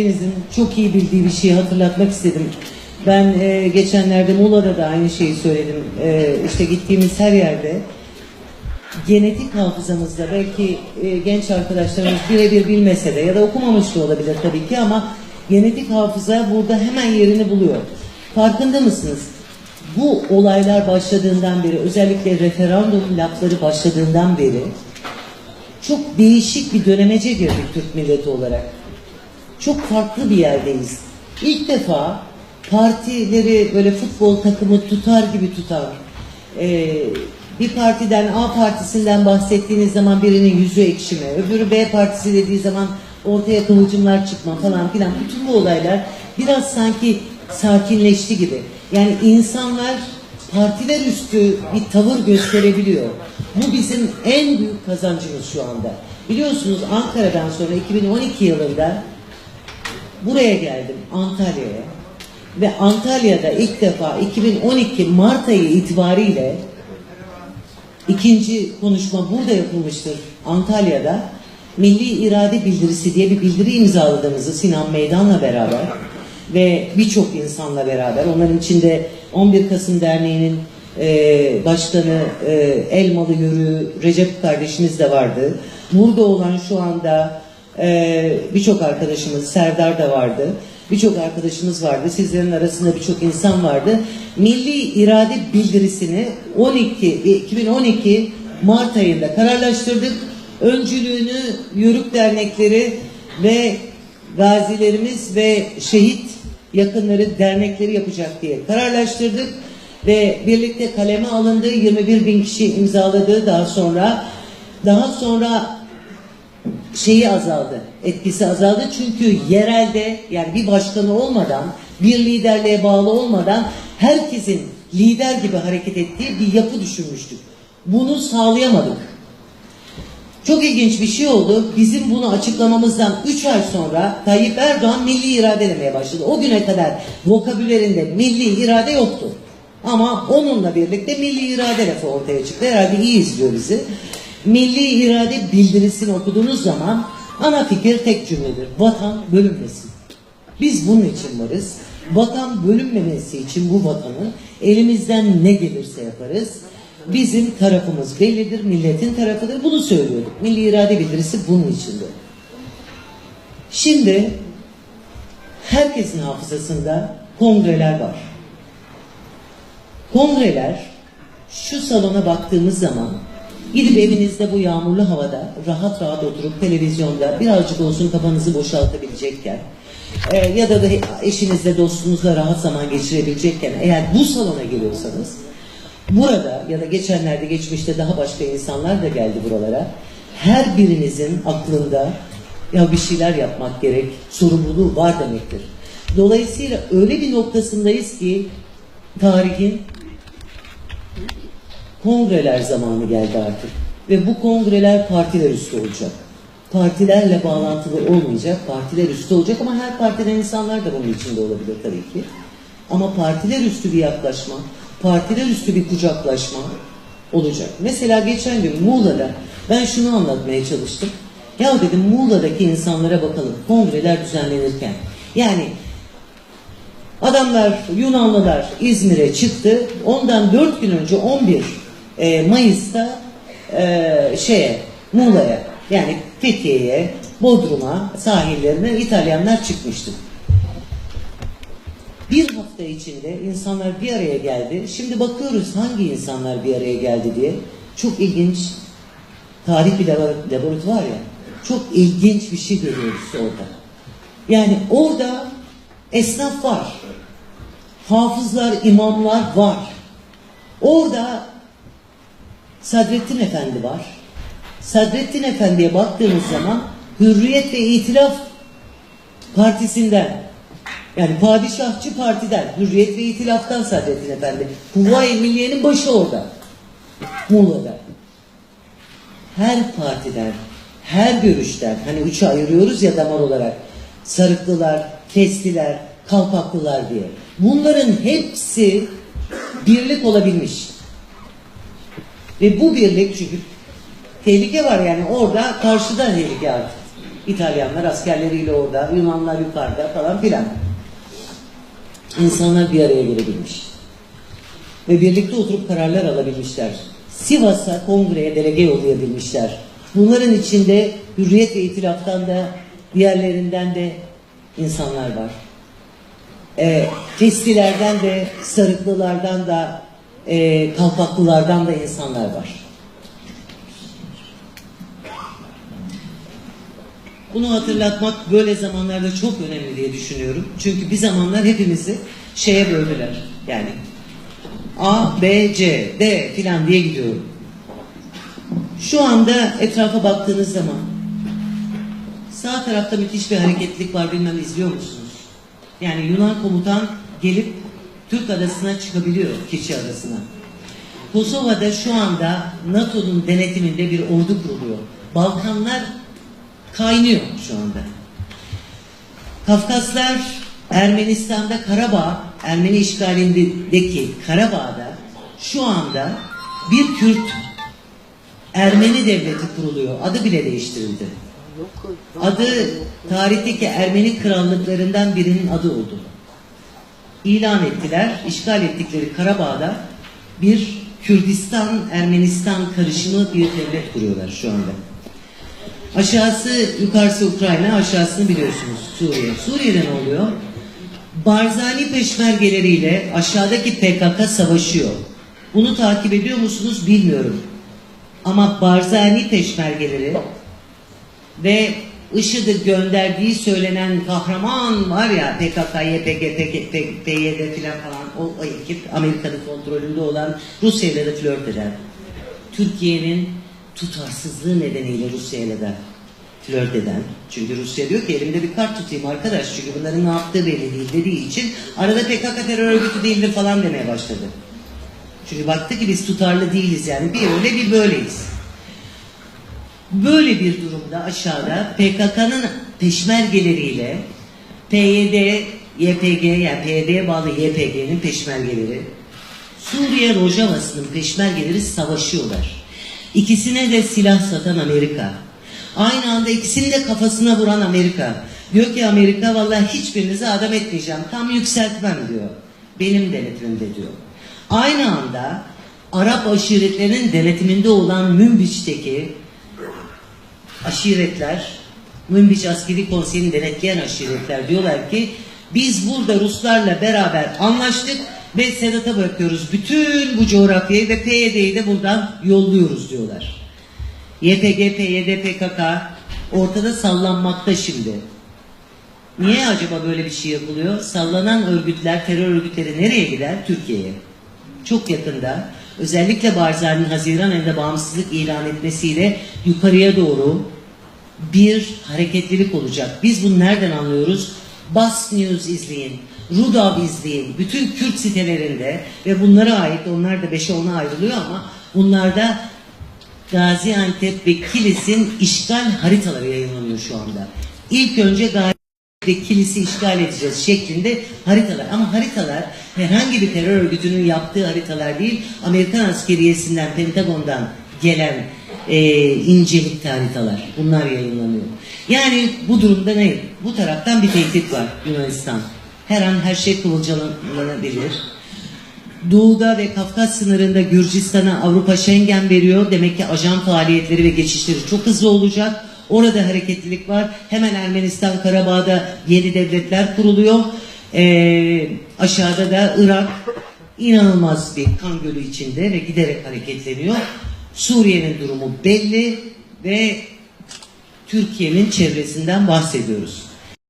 Hepinizin çok iyi bildiği bir şeyi hatırlatmak istedim. Ben e, geçenlerde Muğla'da da aynı şeyi söyledim. E, işte gittiğimiz her yerde genetik hafızamızda belki e, genç arkadaşlarımız birebir bilmese de ya da okumamış da olabilir tabii ki ama genetik hafıza burada hemen yerini buluyor. Farkında mısınız? Bu olaylar başladığından beri özellikle referandum lafları başladığından beri çok değişik bir dönemece girdik Türk milleti olarak çok farklı bir yerdeyiz. İlk defa partileri böyle futbol takımı tutar gibi tutan e, bir partiden A partisinden bahsettiğiniz zaman birinin yüzü ekşime, öbürü B partisi dediği zaman ortaya kıvılcımlar çıkma falan filan. Bütün bu olaylar biraz sanki sakinleşti gibi. Yani insanlar partiler üstü bir tavır gösterebiliyor. Bu bizim en büyük kazancımız şu anda. Biliyorsunuz Ankara'dan sonra 2012 yılında buraya geldim Antalya'ya ve Antalya'da ilk defa 2012 Mart ayı itibariyle ikinci konuşma burada yapılmıştır Antalya'da Milli İrade Bildirisi diye bir bildiri imzaladığımızı Sinan Meydan'la beraber ve birçok insanla beraber onların içinde 11 Kasım Derneği'nin e, başkanı e, Elmalı Yürü Recep kardeşimiz de vardı. Burada olan şu anda ee, birçok arkadaşımız, Serdar da vardı. Birçok arkadaşımız vardı. Sizlerin arasında birçok insan vardı. Milli irade bildirisini 12 2012 Mart ayında kararlaştırdık. Öncülüğünü Yörük dernekleri ve gazilerimiz ve şehit yakınları dernekleri yapacak diye kararlaştırdık ve birlikte kaleme alındı. 21 bin kişi imzaladı daha sonra. Daha sonra şeyi azaldı, etkisi azaldı çünkü yerelde yani bir başkanı olmadan, bir liderliğe bağlı olmadan herkesin lider gibi hareket ettiği bir yapı düşünmüştük. Bunu sağlayamadık. Çok ilginç bir şey oldu. Bizim bunu açıklamamızdan 3 ay sonra Tayyip Erdoğan milli irade demeye başladı. O güne kadar vokabülerinde milli irade yoktu. Ama onunla birlikte milli irade lafı ortaya çıktı. Herhalde iyi izliyor bizi. Milli irade bildirisini okuduğunuz zaman ana fikir tek cümledir. Vatan bölünmesin. Biz bunun için varız. Vatan bölünmemesi için bu vatanı elimizden ne gelirse yaparız. Bizim tarafımız bellidir, milletin tarafıdır. Bunu söylüyorduk. Milli irade bildirisi bunun içinde. Şimdi herkesin hafızasında kongreler var. Kongreler şu salona baktığımız zaman gidip evinizde bu yağmurlu havada rahat rahat oturup televizyonda birazcık olsun kafanızı boşaltabilecekken e, ya da, da eşinizle dostunuzla rahat zaman geçirebilecekken eğer bu salona geliyorsanız burada ya da geçenlerde geçmişte daha başka insanlar da geldi buralara her birinizin aklında ya bir şeyler yapmak gerek sorumluluğu var demektir. Dolayısıyla öyle bir noktasındayız ki tarihin kongreler zamanı geldi artık. Ve bu kongreler partiler üstü olacak. Partilerle bağlantılı olmayacak, partiler üstü olacak ama her partiden insanlar da bunun içinde olabilir tabii ki. Ama partiler üstü bir yaklaşma, partiler üstü bir kucaklaşma olacak. Mesela geçen gün Muğla'da ben şunu anlatmaya çalıştım. Ya dedim Muğla'daki insanlara bakalım kongreler düzenlenirken. Yani Adamlar, Yunanlılar İzmir'e çıktı. Ondan dört gün önce 11 e, Mayıs'ta e, şeye, Muğla'ya yani Fethiye'ye, Bodrum'a, sahillerine İtalyanlar çıkmıştı. Bir hafta içinde insanlar bir araya geldi. Şimdi bakıyoruz hangi insanlar bir araya geldi diye. Çok ilginç tarih bir labor- laboratuvar ya. Çok ilginç bir şey görüyoruz orada. Yani orada esnaf var. Hafızlar, imamlar var. Orada Sadrettin Efendi var. Sadrettin Efendi'ye baktığımız zaman Hürriyet ve İtilaf Partisi'nden yani Padişahçı Parti'den Hürriyet ve İtilaf'tan Sadrettin Efendi. Kuvayi Milliye'nin başı orada. Muğla'da. Her partiden, her görüşten hani üçe ayırıyoruz ya damar olarak sarıklılar, kestiler, kalpaklılar diye. Bunların hepsi birlik olabilmiş. Ve bu birlik çünkü tehlike var yani orada karşıda tehlike artık. İtalyanlar askerleriyle orada, Yunanlar yukarıda falan filan. İnsanlar bir araya gelebilmiş. Ve birlikte oturup kararlar alabilmişler. Sivas'a kongreye delege yollayabilmişler. Bunların içinde Hürriyet ve İtilaf'tan da diğerlerinden de insanlar var. E, Testilerden de, Sarıklılardan da, e, Kalpaklılardan da insanlar var. Bunu hatırlatmak böyle zamanlarda çok önemli diye düşünüyorum. Çünkü bir zamanlar hepimizi şeye böldüler. Yani A, B, C, D filan diye gidiyorum. Şu anda etrafa baktığınız zaman sağ tarafta müthiş bir hareketlilik var bilmem izliyor musunuz? Yani Yunan komutan gelip Türk adasına çıkabiliyor, Keçi adasına. Kosova'da şu anda NATO'nun denetiminde bir ordu kuruluyor. Balkanlar kaynıyor şu anda. Kafkaslar Ermenistan'da Karabağ, Ermeni işgalindeki Karabağ'da şu anda bir Kürt Ermeni devleti kuruluyor. Adı bile değiştirildi. Adı tarihteki Ermeni krallıklarından birinin adı oldu. İlan ettiler, işgal ettikleri Karabağ'da bir Kürdistan, Ermenistan karışımı bir devlet kuruyorlar şu anda. Aşağısı, yukarısı Ukrayna, aşağısını biliyorsunuz Suriye. Suriye'de ne oluyor? Barzani peşmergeleriyle aşağıdaki PKK savaşıyor. Bunu takip ediyor musunuz bilmiyorum. Ama Barzani peşmergeleri ve IŞİD'i gönderdiği söylenen kahraman var ya PKK, YPG, PYD filan falan o, ekip Amerika'nın kontrolünde olan Rusya'yla da flört eder. Türkiye'nin tutarsızlığı nedeniyle Rusya'yla da flört eden. Çünkü Rusya diyor ki elimde bir kart tutayım arkadaş çünkü bunların ne yaptığı belli değil dediği için arada PKK terör örgütü değildir falan demeye başladı. Çünkü baktı ki biz tutarlı değiliz yani bir öyle bir böyleyiz. Böyle bir durumda aşağıda PKK'nın peşmergeleriyle PYD, YPG yani PYD'ye bağlı YPG'nin peşmergeleri Suriye Rojavası'nın peşmergeleri savaşıyorlar. İkisine de silah satan Amerika. Aynı anda ikisini de kafasına vuran Amerika. Diyor ki Amerika vallahi hiçbirinizi adam etmeyeceğim. Tam yükseltmem diyor. Benim denetimimde diyor. Aynı anda Arap aşiretlerinin denetiminde olan Münbiç'teki aşiretler, Münbiç Askeri Konseyi'ni denetleyen aşiretler diyorlar ki biz burada Ruslarla beraber anlaştık ve Sedat'a bırakıyoruz bütün bu coğrafyayı ve PYD'yi de buradan yolluyoruz diyorlar. YPG, PYD, PKK ortada sallanmakta şimdi. Niye acaba böyle bir şey yapılıyor? Sallanan örgütler, terör örgütleri nereye gider? Türkiye'ye. Çok yakında özellikle Barzani'nin Haziran ayında bağımsızlık ilan etmesiyle yukarıya doğru bir hareketlilik olacak. Biz bunu nereden anlıyoruz? Bas News izleyin, Rudav izleyin. Bütün Kürt sitelerinde ve bunlara ait onlar da 5'e 10'a ayrılıyor ama bunlarda Gaziantep ve Kilis'in işgal haritaları yayınlanıyor şu anda. İlk önce Gaziantep ve Kilis'i işgal edeceğiz şeklinde haritalar. Ama haritalar herhangi bir terör örgütünün yaptığı haritalar değil, Amerikan askeriyesinden, Pentagon'dan gelen e, incelikli haritalar. Bunlar yayınlanıyor. Yani bu durumda ne? Bu taraftan bir tehdit var Yunanistan. Her an her şey kıvılcımlanabilir. Doğuda ve Kafkas sınırında Gürcistan'a Avrupa Schengen veriyor. Demek ki ajan faaliyetleri ve geçişleri çok hızlı olacak. Orada hareketlilik var. Hemen Ermenistan, Karabağ'da yeni devletler kuruluyor. Ee, aşağıda da Irak inanılmaz bir kan gölü içinde ve giderek hareketleniyor. Suriye'nin durumu belli ve Türkiye'nin çevresinden bahsediyoruz.